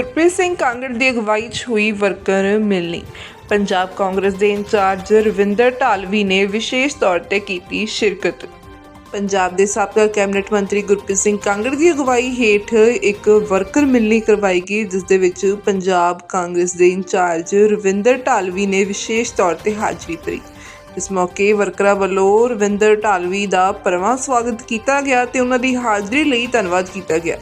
ਗੁਰਪ੍ਰੀਤ ਸਿੰਘ ਕਾਂਗੜ ਦੀ ਅਗਵਾਈ 'ਚ ਹੋਈ ਵਰਕਰ ਮਿਲਣੀ। ਪੰਜਾਬ ਕਾਂਗਰਸ ਦੇ ਇੰਚਾਰਜ ਰਵਿੰਦਰ ਢਾਲਵੀ ਨੇ ਵਿਸ਼ੇਸ਼ ਤੌਰ ਤੇ ਕੀਤੀ ਸ਼ਿਰਕਤ। ਪੰਜਾਬ ਦੇ ਸਾਬਕਾ ਕੈਬਨਿਟ ਮੰਤਰੀ ਗੁਰਪ੍ਰੀਤ ਸਿੰਘ ਕਾਂਗੜ ਦੀ ਅਗਵਾਈ ਹੇਠ ਇੱਕ ਵਰਕਰ ਮਿਲਣੀ ਕਰਵਾਈ ਗਈ, ਜਿਸ ਦੇ ਵਿੱਚ ਪੰਜਾਬ ਕਾਂਗਰਸ ਦੇ ਇੰਚਾਰਜ ਰਵਿੰਦਰ ਢਾਲਵੀ ਨੇ ਵਿਸ਼ੇਸ਼ ਤੌਰ ਤੇ ਹਾਜ਼ਰੀ ਭਰੀ। ਇਸ ਮੌਕੇ ਵਰਕਰਾਂ ਵੱਲੋਂ ਰਵਿੰਦਰ ਢਾਲਵੀ ਦਾ ਪਰਮਾ ਸਵਾਗਤ ਕੀਤਾ ਗਿਆ ਤੇ ਉਹਨਾਂ ਦੀ ਹਾਜ਼ਰੀ ਲਈ ਧੰਨਵਾਦ ਕੀਤਾ ਗਿਆ।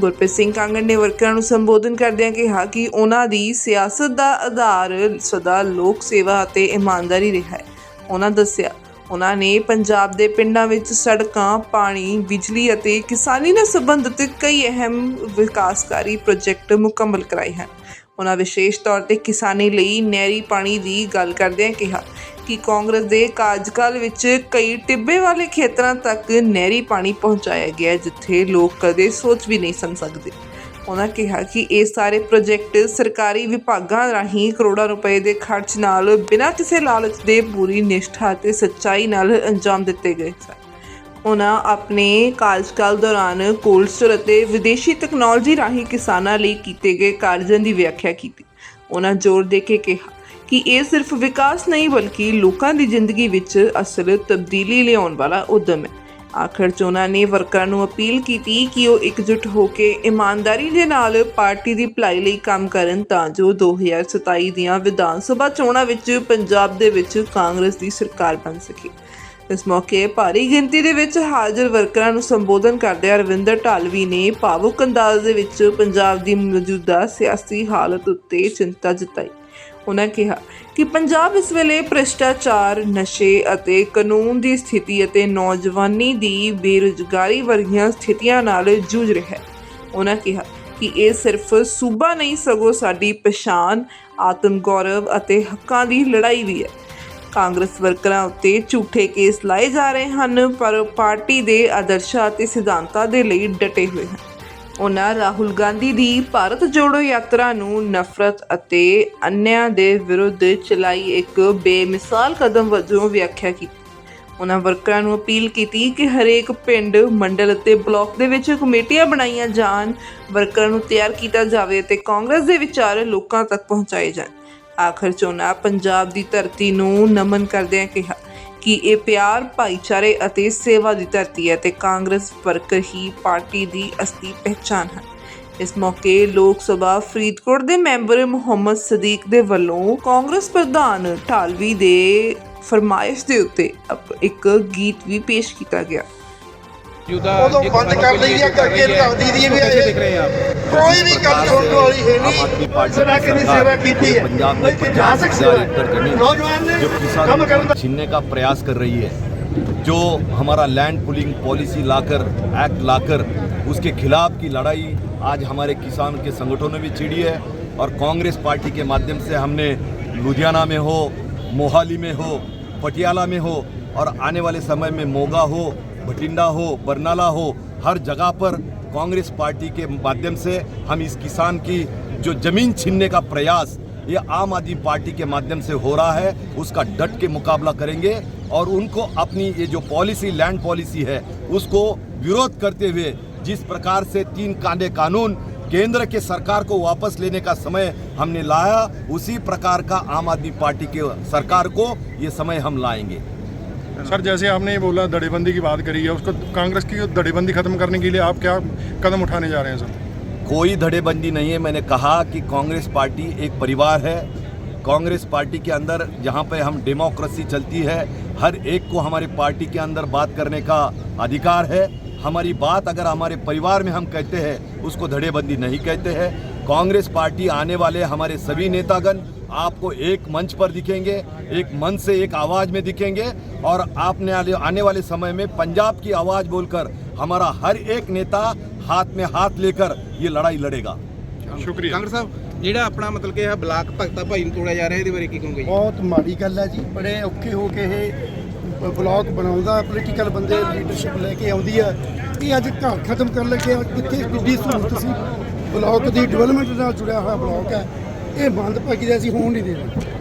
ਗੁਰਪ੍ਰੀਤ ਸਿੰਘ ਕਾਂਗੜ ਨੇ ਵਰਕਰਾਂ ਨੂੰ ਸੰਬੋਧਨ ਕਰਦਿਆਂ ਕਿਹਾ ਕਿ ਉਹਨਾਂ ਦੀ ਸਿਆਸਤ ਦਾ ਆਧਾਰ ਸਦਾ ਲੋਕ ਸੇਵਾ ਅਤੇ ਇਮਾਨਦਾਰੀ ਰਿਹਾ ਹੈ ਉਹਨਾਂ ਦੱਸਿਆ ਉਹਨਾਂ ਨੇ ਪੰਜਾਬ ਦੇ ਪਿੰਡਾਂ ਵਿੱਚ ਸੜਕਾਂ, ਪਾਣੀ, ਬਿਜਲੀ ਅਤੇ ਕਿਸਾਨੀ ਨਾਲ ਸੰਬੰਧਿਤ ਕਈ ਅਹਿਮ ਵਿਕਾਸਕਾਰੀ ਪ੍ਰੋਜੈਕਟ ਮੁਕੰਮਲ ਕਰਾਏ ਹਨ। ਉਹਨਾਂ ਵਿਸ਼ੇਸ਼ ਤੌਰ ਤੇ ਕਿਸਾਨੀ ਲਈ ਨਹਿਰੀ ਪਾਣੀ ਦੀ ਗੱਲ ਕਰਦਿਆਂ ਕਿਹਾ ਕਿ ਕਾਂਗਰਸ ਦੇ ਕਾਰਜਕਾਲ ਵਿੱਚ ਕਈ ਟਿੱਬੇ ਵਾਲੇ ਖੇਤਰਾਂ ਤੱਕ ਨਹਿਰੀ ਪਾਣੀ ਪਹੁੰਚਾਇਆ ਗਿਆ ਜਿੱਥੇ ਲੋਕ ਕਦੇ ਸੋਚ ਵੀ ਨਹੀਂ ਸਨ ਸਕਦੇ। ਉਹਨਾਂ ਕਿਹਾ ਕਿ ਇਹ ਸਾਰੇ ਪ੍ਰੋਜੈਕਟ ਸਰਕਾਰੀ ਵਿਭਾਗਾਂ ਰਾਹੀਂ ਕਰੋੜਾਂ ਰੁਪਏ ਦੇ ਖਰਚ ਨਾਲ ਬਿਨਾਂ ਕਿਸੇ ਲਾਲਚ ਦੇ ਪੂਰੀ ਨਿਸ਼ਠਾ ਅਤੇ ਸੱਚਾਈ ਨਾਲ ਅੰਜਾਮ ਦਿੱਤੇ ਗਏ ਸਨ। ਉਹਨਾਂ ਆਪਣੇ ਕਾਰਜਕਾਲ ਦੌਰਾਨ ਕੋਲਡ ਸਟੋਰ ਅਤੇ ਵਿਦੇਸ਼ੀ ਤਕਨਾਲੋਜੀ ਰਾਹੀਂ ਕਿਸਾਨਾਂ ਲਈ ਕੀਤੇ ਗਏ ਕਾਰਜਾਂ ਦੀ ਵਿਆਖਿਆ ਕੀਤੀ। ਉਹਨਾਂ ਜ਼ੋਰ ਦੇ ਕੇ ਕਿਹਾ ਕਿ ਇਹ ਸਿਰਫ ਵਿਕਾਸ ਨਹੀਂ ਬਲਕਿ ਲੋਕਾਂ ਦੀ ਜ਼ਿੰਦਗੀ ਵਿੱਚ ਅਸਲ ਤਬਦੀਲੀ ਲਿਆਉਣ ਵਾਲਾ ਉਦਮ ਹੈ। ਆਖਰ ਚੋਣਾਂ ਨੇ ਵਰਕਰਾਂ ਨੂੰ ਅਪੀਲ ਕੀਤੀ ਕਿ ਉਹ ਇਕਜੁੱਟ ਹੋ ਕੇ ਇਮਾਨਦਾਰੀ ਦੇ ਨਾਲ ਪਾਰਟੀ ਦੀ ਭਲਾਈ ਲਈ ਕੰਮ ਕਰਨ ਤਾਂ ਜੋ 2027 ਦੀਆਂ ਵਿਧਾਨ ਸਭਾ ਚੋਣਾਂ ਵਿੱਚ ਪੰਜਾਬ ਦੇ ਵਿੱਚ ਕਾਂਗਰਸ ਦੀ ਸਰਕਾਰ ਬਣ ਸਕੇ। ਇਸ ਮੌਕੇ ਭਾਰੀ ਗਿਣਤੀ ਦੇ ਵਿੱਚ ਹਾਜ਼ਰ ਵਰਕਰਾਂ ਨੂੰ ਸੰਬੋਧਨ ਕਰਦਿਆਂ ਰਵਿੰਦਰ ਢਾਲਵੀ ਨੇ ਭਾਵੁਕ ਅੰਦਾਜ਼ ਦੇ ਵਿੱਚ ਪੰਜਾਬ ਦੀ ਮੌਜੂਦਾ ਸਿਆਸੀ ਹਾਲਤ ਉੱਤੇ ਚਿੰਤਾ ਜਤਾਈ। ਉਹਨਾਂ ਕਿਹਾ ਕਿ ਪੰਜਾਬ ਇਸ ਵੇਲੇ ਭ੍ਰਿਸ਼ਟਾਚਾਰ, ਨਸ਼ੇ ਅਤੇ ਕਾਨੂੰਨ ਦੀ ਸਥਿਤੀ ਅਤੇ ਨੌਜਵਾਨੀ ਦੀ ਬੇਰੁਜ਼ਗਾਰੀ ਵਰਗੀਆਂ ਸਥਿਤੀਆਂ ਨਾਲ ਜੂਝ ਰਿਹਾ ਹੈ। ਉਹਨਾਂ ਕਿਹਾ ਕਿ ਇਹ ਸਿਰਫ ਸੂਬਾ ਨਹੀਂ, ਸਗੋਂ ਸਾਡੀ ਪਛਾਣ ਆਤਮ ਗੌਰਵ ਅਤੇ ਹੱਕਾਂ ਦੀ ਲੜਾਈ ਵੀ ਹੈ। ਕਾਂਗਰਸ ਵਰਕਰਾਂ ਉੱਤੇ ਝੂਠੇ ਕੇਸ ਲਾਏ ਜਾ ਰਹੇ ਹਨ, ਪਰ ਪਾਰਟੀ ਦੇ ਆਦਰਸ਼ਾਂ ਅਤੇ ਸਿਧਾਂਤਾਂ ਦੇ ਲਈ ਡਟੇ ਹੋਏ ਹਨ। ਉਹਨਾਂ ਰਾਹੁਲ ਗਾਂਧੀ ਦੀ ਭਾਰਤ ਜੋੜੋ ਯਾਤਰਾ ਨੂੰ ਨਫ਼ਰਤ ਅਤੇ ਅੰਨਿਆਂ ਦੇ ਵਿਰੁੱਧ ਚਲਾਈ ਇੱਕ ਬੇਮਿਸਾਲ ਕਦਮ ਵਜੋਂ ਵਿਆਖਿਆ ਕੀਤੀ। ਉਹਨਾਂ ਵਰਕਰਾਂ ਨੂੰ ਅਪੀਲ ਕੀਤੀ ਕਿ ਹਰੇਕ ਪਿੰਡ, ਮੰਡਲ ਅਤੇ ਬਲਾਕ ਦੇ ਵਿੱਚ ਕਮੇਟੀਆਂ ਬਣਾਈਆਂ ਜਾਣ, ਵਰਕਰਾਂ ਨੂੰ ਤਿਆਰ ਕੀਤਾ ਜਾਵੇ ਅਤੇ ਕਾਂਗਰਸ ਦੇ ਵਿਚਾਰ ਲੋਕਾਂ ਤੱਕ ਪਹੁੰਚਾਏ ਜਾਣ। ਆਖਰ ਚ ਉਹਨਾਂ ਪੰਜਾਬ ਦੀ ਧਰਤੀ ਨੂੰ ਨਮਨ ਕਰਦਿਆਂ ਕਿਹਾ ਕਿ ਇਹ ਪਿਆਰ, ਭਾਈਚਾਰੇ ਅਤੇ ਸੇਵਾ ਦੀ ਧਰਤੀ ਹੈ ਤੇ ਕਾਂਗਰਸ ਵਰਕਰ ਹੀ ਪਾਰਟੀ ਦੀ ਅਸਲੀ ਪਹਿਚਾਨ ਹਨ। ਇਸ ਮੌਕੇ ਲੋਕ ਸਭਾ ਫਰੀਦਕੋਟ ਦੇ ਮੈਂਬਰ ਮੁਹੰਮਦ ਸਦੀਕ ਦੇ ਵੱਲੋਂ ਕਾਂਗਰਸ ਪ੍ਰਧਾਨ ਢਾਲਵੀ ਦੇ ਫਰਮਾਇਸ਼ ਦੇ ਉੱਤੇ ਅਪ- ਇੱਕ ਗੀਤ ਵੀ ਪੇਸ਼ ਕੀਤਾ ਗਿਆ। ਉਦੋਂ ਬੰਦ ਕਰ ਲਈ ਆ ਕਰਕੇ ਰੱਖਦੀ ਦੀ ਵੀ कैसे देख रहे हैं आप ਕੋਈ ਵੀ ਗੱਲ ਸੁਣਨ ਵਾਲੀ ਹੈ आम आदमी ਨਹੀਂ पार्टी ਸਦਾ की ਕਿੰਨੀ सरकार ਸੇਵਾ ਕੀਤੀ ਹੈ पंजाब में ਕੋਈ पचास ਇਤਿਹਾਸਕ हजार ਸੇਵਾ एकड़ जमीन ਨੌਜਵਾਨ ਨੇ जो ਕੰਮ किसानों ਕਰਨ को छीनने का प्रयास कर रही है जो हमारा लैंड पुलिंग पॉलिसी लाकर एक्ट लाकर उसके खिलाफ की लड़ाई आज हमारे किसान के संगठनों ने भी छिड़ी है और कांग्रेस पार्टी के माध्यम से हमने लुधियाना में हो मोहाली में हो पटियाला में हो और आने वाले समय में मोगा हो भटिंडा हो, बरनाला हो, हर जगह पर कांग्रेस पार्टी के माध्यम से हम इस किसान की जो ज़मीन छीनने का प्रयास ये आम आदमी पार्टी के माध्यम से हो रहा है, उसका डट के मुकाबला करेंगे और उनको अपनी ये जो पॉलिसी, लैंड पॉलिसी है, उसको विरोध करते हुए जिस प्रकार से तीन कांडे कानून केंद्र के सरकार को वापस लेने का समय हमने लाया, उसी प्रकार का आम आदमी पार्टी के सरकार को ये समय हम लाएँगे। सर, जैसे आपने ये बोला, दड़ेबंदी की बात करी है, उसको कांग्रेस की दड़ेबंदी खत्म करने के लिए आप क्या कदम उठाने जा रहे हैं, सर? कोई धड़ेबंदी नहीं है। मैंने कहा कि कांग्रेस पार्टी एक परिवार है। कांग्रेस पार्टी के अंदर जहाँ पे हम डेमोक्रेसी चलती है, हर एक को हमारी पार्टी के अंदर बात करने का अधिकार है। हमारी बात अगर हमारे परिवार में हम कहते हैं, उसको धड़ेबंदी नहीं कहते हैं। कांग्रेस पार्टी आने वाले हमारे सभी नेतागण आपको एक मंच पर दिखेंगे एक मन से एक आवाज में दिखेंगे और आपने आने आने वाले समय में पंजाब की आवाज बोलकर हमारा हर एक नेता हाथ में हाथ लेकर ये लड़ाई लड़ेगा शुक्रिया ਕਾਂਗਰਸ ਸਾਹਿਬ ਜਿਹੜਾ ਆਪਣਾ ਮਤਲਬ ਕਿ ਇਹ ਬਲਾਕ ਭਗਤਾ ਭਾਈ ਨੂੰ ਤੋੜਿਆ ਜਾ ਰਿਹਾ ਇਹਦੇ ਬਾਰੇ ਕੀ ਕਹੋਗੇ ਜੀ ਬਹੁਤ ਮਾੜੀ ਗੱਲ ਹੈ ਜੀ ਬੜੇ ਔਖੇ ਹੋ ਕੇ ਇਹ ਬ- ਬਲਾਕ ਬਣਾਉਂਦਾ ਪੋਲੀਟੀਕਲ ਬੰਦੇ ਲੀਡਰਸ਼ਿਪ ਲੈ ਕੇ ਆਉਂਦੀ ਹੈ ਇਹ ਅੱਜ ਘਰ ਖਤਮ ਕਰਨ ਲੱਗੇ ਆ। ਕਿੱਥੇ ਕਿੱਡੀ ਸਹੂਲਤ ਸੀ ਬਲਾਕ ਦੀ ਡਿਵੈਲਪਮੈਂਟ ਨਾਲ ਜੁੜਿਆ ਹੋਇਆ ਬਲਾਕ ਹੈ ਇਹ ਬੰਦ ਭਾਗੀ ਦੇ ਅਸੀਂ ਹੋਣ ਨਹੀਂ ਦੇਣਾ।